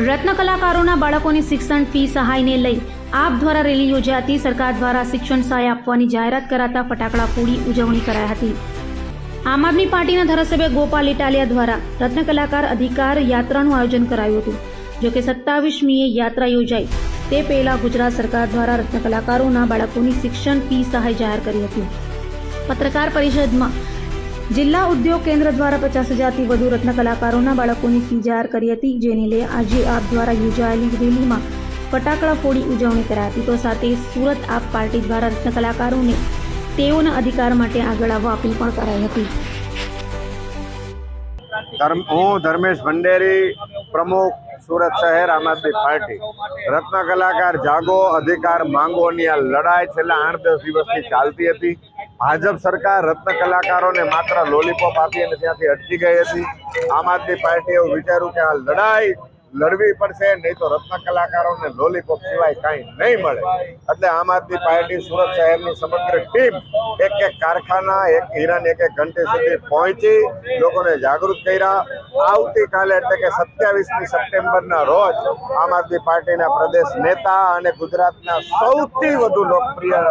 રત્ન કલાકારોના બાળકોની શિક્ષણ ફી સહાયને લઈ આપ દ્વારા રેલી યોજાતી સરકાર દ્વારા શિક્ષણ સહાય આપવાની જાહેરાત કરાતા ફટાકડા ફોડી ઉજવણી કરાઈ હતી. આમ આદમી પાર્ટીના ધારાસભ્ય ગોપાલ ઇટાલિયા દ્વારા રત્ન કલાકાર અધિકાર યાત્રાનું આયોજન કરાયું હતું. જોકે સત્તાવીસમીએ યાત્રા યોજાઈ. તે પહેલા ગુજરાત સરકાર દ્વારા રત્ન કલાકારોના બાળકોની શિક્ષણ ફી સહાય જાહેર કરી હતી. પત્રકાર પરિષદમાં જિલ્લા ઉદ્યોગ કેન્દ્ર દ્વારા પચાસ હજારથી વધુ રત્ન કલાકારોના બાળકોની ફી જાહેર કરી હતી, જેને લઈ આજે આપ દ્વારા યોજાયેલી રેલીમાં ફટાકડા ફોડી ઉજવણી કરાઈ હતી. તો સાથે સુરત આપ પાર્ટી દ્વારા રત્ન કલાકારોને તેઓના અધિકાર માટે આગળ આવવા અપીલ પણ કરાઈ હતી. હું ધર્મેશ ભંડેરી, પ્રમુખ સુરત શહેર આમ આદમી પાર્ટી. રત્ન કલાકાર જાગો, અધિકાર માંગોની આ લડાઈ છેલ્લા આઠ દસ દિવસથી ચાલતી હતી. ભાજપ સરકાર રત્ન કલાકારોને માત્ર લોલીપોપ આપી અને ત્યાંથી અટકી ગઈ હતી. આમ આદમી પાર્ટીએ એવું વિચાર્યું કે આ લડાઈ લડવી પડશે, નહીં તો રત્ન કલાકારોને લોલીપોપ સિવાય કાંઈ નહીં મળે. એટલે આમ આદમી પાર્ટી સુરત શહેરની સમગ્ર ટીમ એક એક કારખાના, એક હીરાની એક એક ઘંટી સુધી પહોંચી, લોકોને જાગૃત કર્યા. આવતીકાલે એટલે કે સત્યાવીસમી સપ્ટેમ્બરના રોજ આમ આદમી પાર્ટીના પ્રદેશ નેતા અને ગુજરાતના સૌથી વધુ લોકપ્રિય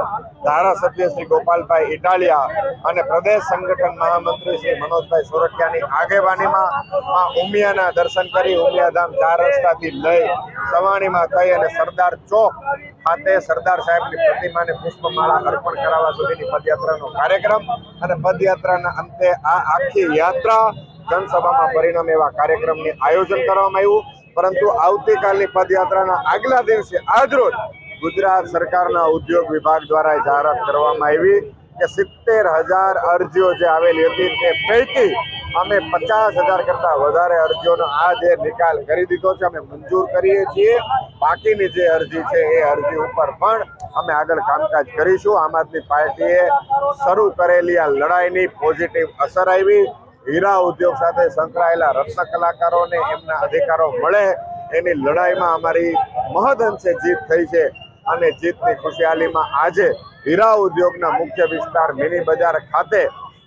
ધારાસભ્ય શ્રી ગોપાલભાઈ ઇટાલિયા અને પ્રદેશ સંગઠન મહામંત્રી શ્રી મનોજભાઈ સોરઠિયાની આગેવાનીમાં આ ઉમિયાના દર્શન કરી ઉમિયાધામ ચાર રસ્તાથી લઈ સવાણીમાં થઈ અને સરદાર ચોક ખાતે સરદાર સાહેબની પ્રતિમાને પુષ્પમાળા અર્પણ કરાવવા સુધીની પદયાત્રાનો કાર્યક્રમ અને પદયાત્રાના અંતે આ આખી યાત્રા જનસભામાં પરિણામ એવા કાર્યક્રમની આયોજન કરવામાં આવ્યું. પરંતુ આવતીકાલની પદયાત્રાના આગલા દિવસે આજરોજ ગુજરાત સરકારના ઉદ્યોગ વિભાગ દ્વારા જાહેરાત કરવામાં આવી કે સિત્તેર હજાર અરજીઓ જે આવેલી હતી તે પૈકી અમે પચાસ હજાર કરતાં વધારે અરજીઓનો આ જે નિકાલ કરી દીધો છે. અમે મંજૂર કરીએ છીએ. બાકીની જે અરજી છે એ અરજી ઉપર પણ અમે આગળ કામકાજ કરીશું. આમ આદમી પાર્ટીએ શરૂ કરેલી આ લડાઈની પોઝિટિવ અસર આવી. હીરા ઉદ્યોગ સાથે સંકળાયેલા રત્ન કલાકારોને એમના અધિકારો મળે. એની લડાઈમાં અમારી મહદ અંશે જીત થઈ છે. અને જીતની ખુશહાલીમાં આજે હીરા ઉદ્યોગના મુખ્ય વિસ્તાર મિની બજાર ખાતે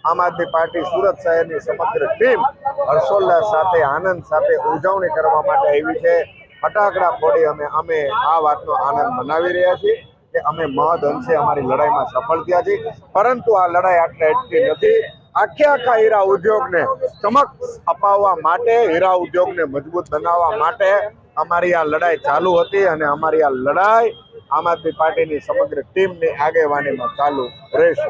આમ આદમી પાર્ટી સુરત શહેરની સમગ્ર ટીમ હર્ષોલ્લાસ સાથે, આનંદ સાથે ઉજવણી કરવા માટે આવી છે. ફટાકડા ફોડી અમે અમે આ વાતનો આનંદ મનાવી રહ્યા છીએ કે અમે મહદ અંશે અમારી લડાઈમાં સફળ થયા છીએ. પરંતુ આ લડાઈ આટલે અટકી નથી. આખે આખા હીરા ઉદ્યોગને ચમક અપાવવા માટે, હીરા ઉદ્યોગને મજબૂત બનાવવા માટે અમારી આ લડાઈ ચાલુ હતી અને અમારી આ લડાઈ આમ આદમી પાર્ટીની સમગ્ર ટીમની આગેવાનીમાં ચાલુ રહેશે.